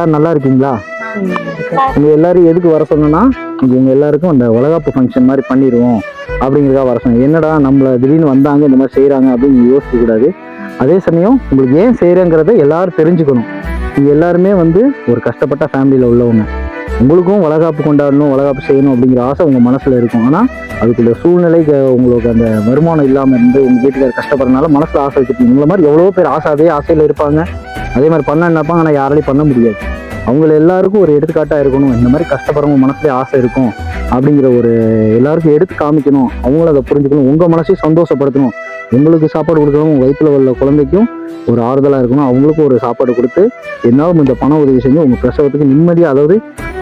எல்லாரும் நல்லா இருக்கீங்களா? நீங்கள் எல்லாரும் எதுக்கு வர சொன்னோன்னா இங்கே உங்க எல்லாருக்கும் அந்த உலகாப்பு ஃபங்க்ஷன் மாதிரி பண்ணிடுவோம் அப்படிங்கிறதா வர சொன்னேன். என்னடா நம்மளை திடீர்னு வந்தாங்க இந்த மாதிரி செய்கிறாங்க அப்படின்னு யோசிக்க கூடாது. அதே சமயம் உங்களுக்கு ஏன் செய்கிறேங்கிறத எல்லாரும் தெரிஞ்சுக்கணும். நீங்கள் எல்லாருமே வந்து ஒரு கஷ்டப்பட்ட ஃபேமிலியில உள்ளவங்க. உங்களுக்கும் வளகாப்பு கொண்டாடணும் வளகாப்பு செய்யணும் அப்படிங்கிற ஆசை உங்கள் மனசுல இருக்கும். ஆனால் அதுக்குள்ள சூழ்நிலைக்கு உங்களுக்கு அந்த வருமானம் இல்லாமல் இருந்து உங்கள் வீட்டுக்காரர் கஷ்டப்படுறதுனால மனசில் ஆசை வச்சுருக்கீங்க உங்களை மாதிரி எவ்வளோ பேர் ஆசை அதே ஆசையில் இருப்பாங்க. அதே மாதிரி பண்ண நினைப்பாங்க ஆனால் யாராலையும் பண்ண முடியாது. அவங்கள எல்லாருக்கும் ஒரு எடுத்துக்காட்டாக இருக்கணும். இந்த மாதிரி கஷ்டப்படுறவங்க மனசுல ஆசை இருக்கும் அப்படிங்கிற ஒரு எல்லாருக்கும் எடுத்து காமிக்கணும். அவங்களும் அதை புரிஞ்சுக்கணும். உங்கள் மனசையும் சந்தோஷப்படுத்தணும். உங்களுக்கு சாப்பாடு கொடுக்கணும் வயிற்றில் வயிற்றுல உள்ள குழந்தைக்கும் ஒரு ஆறுதலாக இருக்கணும். அவங்களுக்கும் ஒரு சாப்பாடு கொடுத்து என்னாலும் இந்த பண உதவி செஞ்சு உங்கள் பிரசவத்துக்கு நிம்மதியாக அதாவது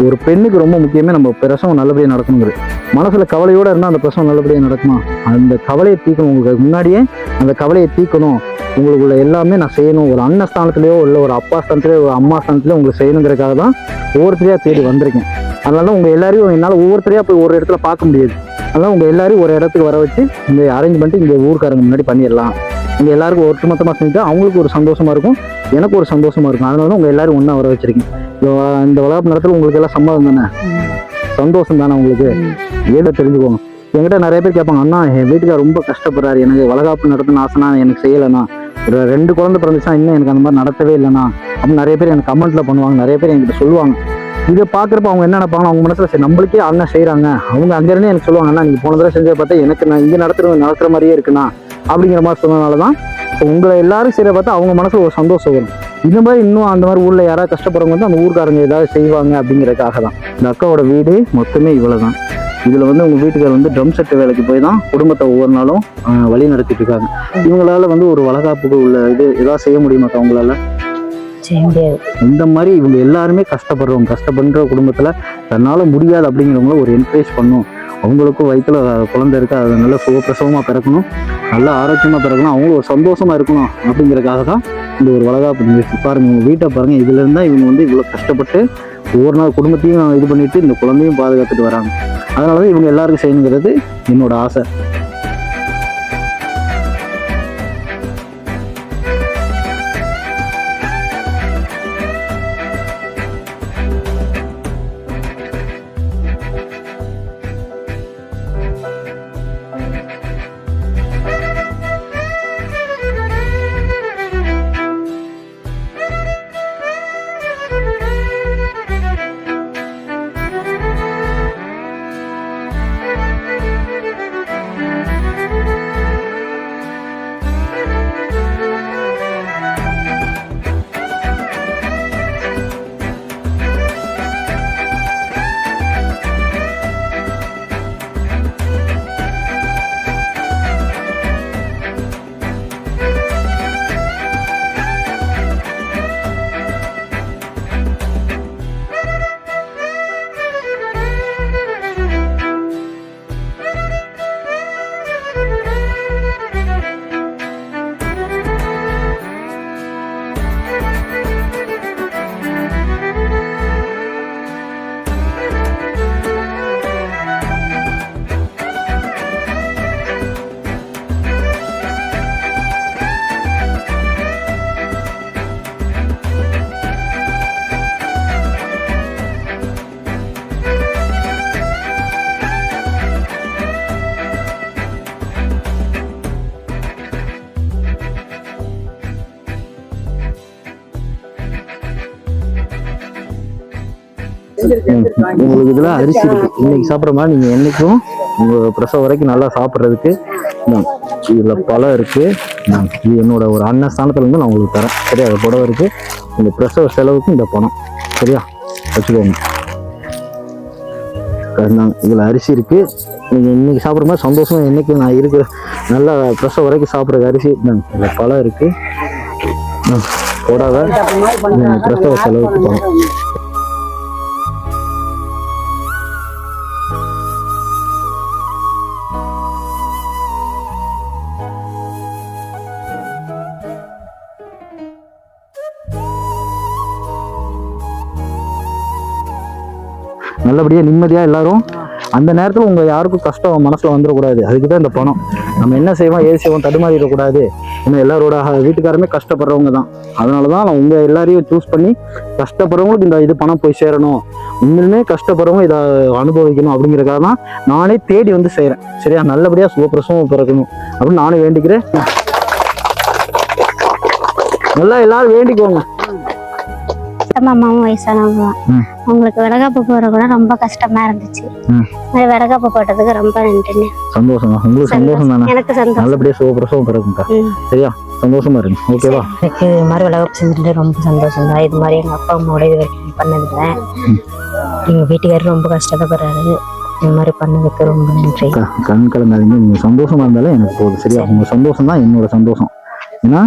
ஒரு பெண்ணுக்கு ரொம்ப முக்கியமே நம்ம பிரசவம் நல்லபடியாக நடக்கணுங்கிறது. மனசில் கவலையோடு இருந்தால் அந்த பிரசவம் நல்லபடியாக நடக்குமா? அந்த கவலையை தீக்கணும். உங்களுக்கு முன்னாடியே அந்த கவலையை தீக்கணும். உங்களுக்குள்ள எல்லாமே நான் செய்யணும். ஒரு அண்ணன் ஸ்தானத்துலேயோ இல்லை ஒரு அப்பா ஸ்தானத்துலையோ ஒரு அம்மா ஸ்தானத்திலேயோ உங்களுக்கு செய்யணுங்கிறதுக்காக தான் ஒவ்வொருத்தரையாக தேடி வந்திருக்கேன். அதனால உங்கள் எல்லாரையும் என்னால் ஒவ்வொருத்தரையாக போய் ஒரு இடத்துல பார்க்க முடியாது. அதனால் உங்கள் எல்லாரையும் ஒரு இடத்துக்கு வர வச்சு இந்த அரேஞ்ச் பண்ணிட்டு இங்கே ஊருக்காரங்க முன்னாடி பண்ணிடலாம். இங்கே எல்லாருக்கும் ஒட்டுமொத்தமாக செஞ்சா அவங்களுக்கு ஒரு சந்தோஷமாக இருக்கும். எனக்கு ஒரு சந்தோஷமாக இருக்கும். அதனால உங்கள் உங்க எல்லாரும் வர வச்சுருக்கீங்க இந்த வளர்ப்பு நேரத்தில் உங்களுக்கு எல்லாம் சம்மதம் தானே? சந்தோஷம் தானே உங்களுக்கு? ஏதோ தெரிஞ்சுக்கோங்க. என்கிட்ட நிறைய பேர் கேட்பாங்க அண்ணா என் வீட்டுக்கார் ரொம்ப கஷ்டப்படுறாரு. எனக்கு வளகாப்பு நடத்தணும் ஆசைனா எனக்கு செய்யலைண்ணா ஒரு ரெண்டு குழந்தை பிறந்துச்சா இன்னும் எனக்கு அந்த மாதிரி நடத்தவே இல்லைண்ணா. அப்படின்னு நிறைய பேர் எனக்கு கமெண்ட்ல பண்ணுவாங்க. நிறைய பேர் என்கிட்ட சொல்லுவாங்க. இதை பார்க்குறப்ப அவங்க என்ன நினைப்பாங்க அவங்க மனசில் சரி நம்மளுக்கே அண்ணன் செய்கிறாங்க அவங்க அங்கேருந்தே எனக்கு சொல்லுவாங்க அண்ணா நீங்கள் போன தடவை செஞ்சதை பார்த்தா எனக்கு நான் இங்கே நடத்துறது நடத்துகிற மாதிரியே இருக்குண்ணா. அப்படிங்கிற மாதிரி சொன்னதுனால தான் இப்போ உங்களை எல்லாரும் செய்ய பார்த்தா அவங்க மனசில் ஒரு சந்தோஷம் வரும். இந்த மாதிரி இன்னும் அந்த மாதிரி ஊரில் யாராவது கஷ்டப்படுறவங்க வந்து அந்த ஊருக்காரங்க ஏதாவது செய்வாங்க அப்படிங்கிறதுக்காக தான் இந்த அக்காவோட வீடு மொத்தமே இவ்வளோ தான் இதுல வந்து உங்க வீட்டுக்காரர் வந்து ட்ரம் செட் வேலைக்கு போய் தான் குடும்பத்தை ஒவ்வொரு நாளும் வழி நடத்திட்டு இருக்காங்க. இவங்களால வந்து ஒரு வளகாப்புக்கு உள்ள இது ஏதாவது செய்ய செய்ய முடியாது. இந்த மாதிரி இவங்க எல்லாருமே கஷ்டப்படுறவங்க கஷ்டப்படுற குடும்பத்துல தன்னால முடியாது அப்படிங்கிறவங்கள ஒரு என்கரேஜ் பண்ணும். அவங்களுக்கும் வயிற்றுல குழந்தை இருக்கு அது நல்ல சுகப்பிரசவமா பிறக்கணும். நல்ல ஆரோக்கியமா பிறக்கணும். அவங்களும் ஒரு சந்தோஷமா இருக்கணும் அப்படிங்கறதுக்காக தான் இந்த ஒரு வளகாப்பு நிகழ்ச்சி. பாருங்க உங்க வீட்டை பாருங்க. இதுல இருந்தா இவங்க வந்து இவ்வளவு கஷ்டப்பட்டு ஒவ்வொரு நாள் குடும்பத்தையும் இது பண்ணிட்டு இந்த குழந்தையும் பாதுகாத்துட்டு வராங்க. அதனாலதான் இவங்க எல்லாருக்கும் செய்யணுங்கிறது என்னோட ஆசை. உங்களுக்கு இதுல அரிசி இருக்கு. இன்னைக்கு சாப்பிட்ற மாதிரி நீங்க என்னைக்கும் உங்க பிரசவம் வரைக்கும் நல்லா சாப்பிட்றதுக்கு இதுல பழம் இருக்கு. இது என்னோட ஒரு அண்ணன் ஸ்தானத்துல இருந்து நான் உங்களுக்கு தரேன். சரியா? அது புடவை இருக்கு. உங்க பிரசவ செலவுக்கு இந்த பணம். சரியா? வச்சுக்கோங்க. இந்தாங்க. இதுல அரிசி இருக்கு. நீங்க இன்னைக்கு சாப்பிட்ற மாதிரி சந்தோஷமா என்னைக்கு நான் இருக்கிற நல்லா பிரசவம் வரைக்கும் சாப்பிட்ற அரிசி இந்தாங்க. இதுல பழம் இருக்கு. புடவை பிரசவ செலவுக்கு பணம். நல்லபடியாக நிம்மதியாக எல்லாரும் அந்த நேரத்தில் உங்கள் யாருக்கும் கஷ்டம் மனசில் வந்துடக்கூடாது அதுக்கு தான் இந்த பணம். நம்ம என்ன செய்வோம் ஏது செய்வோம் தடுமாறிடக்கூடாது ஏன்னா எல்லாரோட வீட்டுக்காரமே கஷ்டப்படுறவங்க தான். அதனால தான் நான் உங்கள் எல்லாரையும் சூஸ் பண்ணி கஷ்டப்படுறவங்களுக்கு இந்த இது பணம் போய் சேரணும். உண்மையிலுமே கஷ்டப்படுறவங்க இதை அனுபவிக்கணும் அப்படிங்கிறக்காக தான் நானே தேடி வந்து செய்கிறேன் சரியா? நல்லபடியாக சுகப்பிரசவம் பிறக்கணும் அப்படின்னு நானும் வேண்டிக்கிறேன். நல்லா எல்லாரும் வேண்டிக்கோங்க. மாமாவும் வயசானவங்க. தான். ம். அவங்களுக்கு விறகாப்பு போற கூட ரொம்ப கஷ்டமா இருந்துச்சு. விறகாப்பு போட்டதுக்கு ரொம்ப நன்றிங்க சந்தோஷம் தான் உங்களுக்கு சந்தோஷம். தானே எனக்கு சந்தோஷம். நல்லபடியாக சுகப்பிரசவம் பிறக்கும்க்கா ம். சரியா? சந்தோஷமா இருங்க. ஓகேவா இது மாதிரி வளர்ப்பு செஞ்சுட்டு ரொம்ப சந்தோஷம் தான் இது மாதிரி எங்க அப்பா அம்மாவோட இது வரைக்கும் பண்ணதில்லை. எங்க வீட்டுக்காரர் ரொம்ப கஷ்டப்படுறாரு. இது மாதிரி பண்ணதுக்கு ரொம்ப நன்றி. கண் கலங்காதீங்க. நீங்க சந்தோஷமா இருந்தாலே எனக்கு போதும். சரியா? உங்க சந்தோஷம் தான் என்னோட சந்தோஷம். ஏன்னா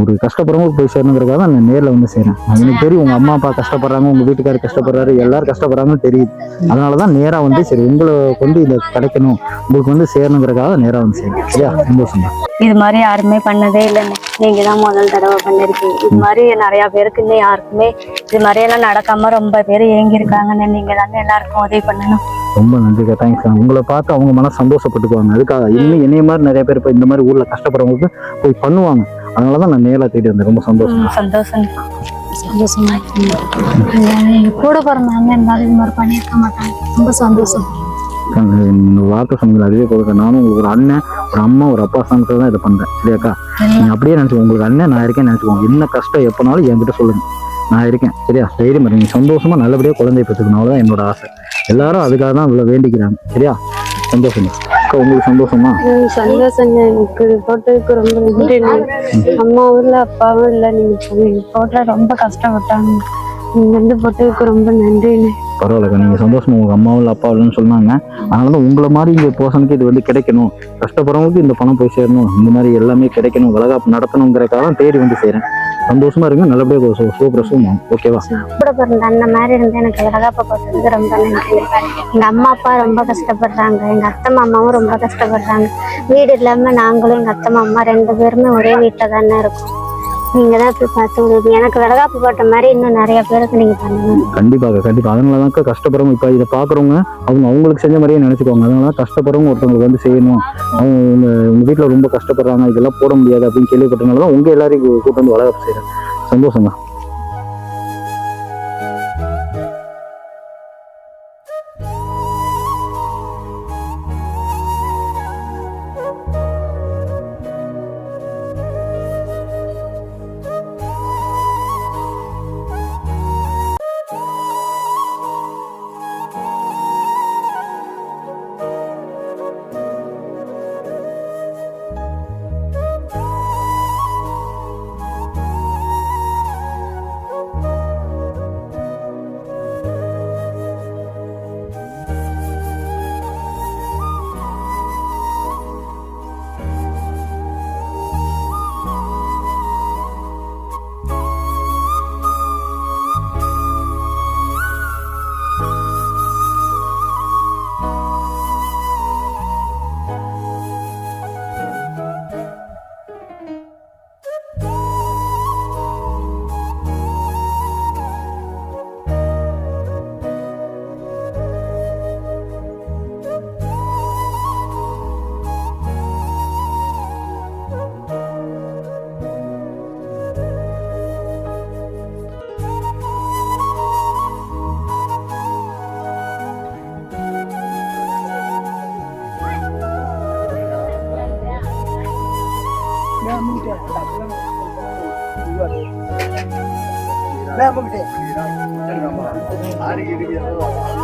ஒரு கஷ்டப்படுறவங்களுக்கு போய் சேரணுங்கிறதுக்காக தான் நான் நேர்ல வந்து சேரேன் எனக்கு தெரியும் உங்க அம்மா அப்பா கஷ்டப்படுறாங்க உங்க வீட்டுக்காரர் கஷ்டப்படுறாரு எல்லாரும் கஷ்டப்படுறாங்கன்னு தெரியுது. அதனாலதான் நேரா வந்து சரி உங்களை கொண்டு இதை கிடைக்கணும். உங்களுக்கு வந்து சேரணுங்கிறதுக்காக நேரா வந்து சேரேன் சரியா? சந்தோஷம் தான் இது மாதிரி யாருமே பண்ணதே இல்லைன்னு நீங்க தான் முதல் தடவை பண்ணிருக்கீங்க. இது மாதிரி நிறைய பேருக்கு இன்னும் யாருக்குமே இது மாதிரி எல்லாம் நடக்காம ரொம்ப பேர் ஏங்கி இருக்காங்கன்னு நீங்க தானே எல்லாருக்கும் உதவி பண்ணணும். ரொம்ப நன்றிக்கா தேங்க்ஸ் உங்களை பார்த்து அவங்க மனசு சந்தோஷப்பட்டுக்குவாங்க. அதுக்காக இன்னும் என்னைய மாதிரி நிறைய பேர் இப்போ இந்த மாதிரி ஊர்ல கஷ்டப்படுறவங்களுக்கு போய் பண்ணுவாங்க. அதனால தான் நான் நேரில் தேடி வந்தேன். ரொம்ப சந்தோஷம். சந்தோஷம். சந்தோஷமா கூட பிறந்த அண்ணன் இருந்தாலும் இது மாதிரி பண்ணியிருக்க மாட்டாங்க ரொம்ப சந்தோஷம். வார்த்தை சொன்னீங்க அதுவே போதும் நானும் உங்களுக்கு ஒரு அண்ணன் ஒரு அம்மா ஒரு அப்பா ஸ்தானத்துல தான் இதை பண்றேன். சரியாக்கா நீங்க அப்படியே நினைச்சுக்கோங்க. உங்களுக்கு அண்ணன் நான் இருக்கேன் நினைச்சுக்கோங்க. என்ன கஷ்டம் எப்பனாலும் என்கிட்ட சொல்லுங்க. நான் இருக்கேன். சரியா? தைரியம் இருங்க சந்தோஷமா நல்லபடியா குழந்தைய பெற்றுக்கணும். அவ்வளவுதான் என்னோட ஆசை. எல்லாரும் அதுக்காக தான் இவ்வளவு வேண்டிக்கிறாங்க. சரியா? சந்தோஷமா. அக்கா உங்களுக்கு சந்தோஷமா? சந்தோஷங்க. எனக்கு போட்டதுக்கு ரொம்ப நன்றி. அம்மாவும் இல்லை அப்பாவும் இல்லை. நீங்க நீங்க போட்டல ரொம்ப கஷ்டப்பட்டாங்க. நீங்க வந்து போட்டதுக்கு ரொம்ப நன்றிண்ணே. பரவாயில்லக்கா நீங்க சந்தோஷமா. உங்க அம்மாவும் இல்லை அப்பா இல்லைன்னு சொன்னாங்க. அதனால தான் உங்களை மாதிரி இங்க பர்சனுக்கு இது வந்து கிடைக்கணும். கஷ்டப்படுறவங்களுக்கு இந்த பணம் போய் சேரணும். இந்த மாதிரி எல்லாமே கிடைக்கணும். வளகாப்பு நடத்தணுங்கிறக்காக தான் தேடி வந்து செய்றேன் சந்தோஷமா இருங்க. நல்லபடியா சூப்பரஸும் ஓகேவா கூட பிறந்த அண்ணன் மாதிரி இருந்து எனக்கு விறகாப்பு போட்டதுக்கு ரொம்ப நன்றி எங்க அம்மா அப்பா ரொம்ப கஷ்டப்படுறாங்க. எங்க அத்தை மாமாவும் ரொம்ப கஷ்டப்படுறாங்க. வீடு இல்லாம நாங்களும் எங்க அத்தை மாமா ரெண்டு பேருமே ஒரே வீட்டுல தானே இருக்கோம். நீங்க தான் போய் பார்த்து உதவி எனக்கு விலகாப்பு போட்ட மாதிரி இன்னும் நிறைய பேருக்கு நீங்க பண்ணுங்க கண்டிப்பாக கண்டிப்பா. அதனால தான் கஷ்டப்படுறவங்க இப்போ இதை பார்க்குறவங்க அவங்க அவங்களுக்கு செஞ்ச மாதிரியே நினச்சிக்கோங்க. அதனால கஷ்டப்படுறவங்க ஒருத்தவங்களுக்கு வந்து செய்யணும். அவங்க உங்க உங்க வீட்டில் ரொம்ப கஷ்டப்படுறாங்க இதெல்லாம் போட முடியாது அப்படின்னு கேள்விப்பட்டனால தான் உங்க எல்லாரையும் கூப்பிட்டு கூட்டு வந்து வளர்ப்பு செய்கிறேன் சந்தோஷங்க 왜 한번 해? 네, 아니, 이게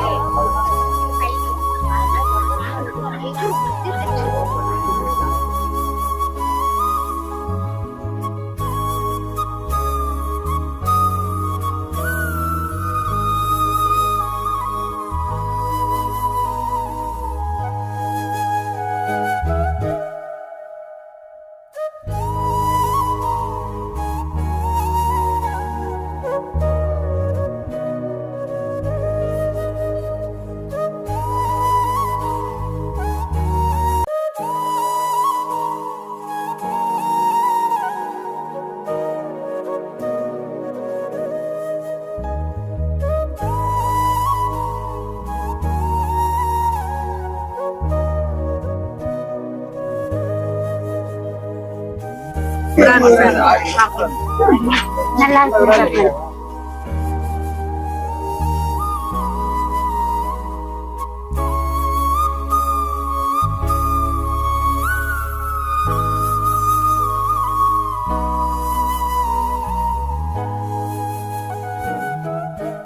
நல்லா இருக்கு.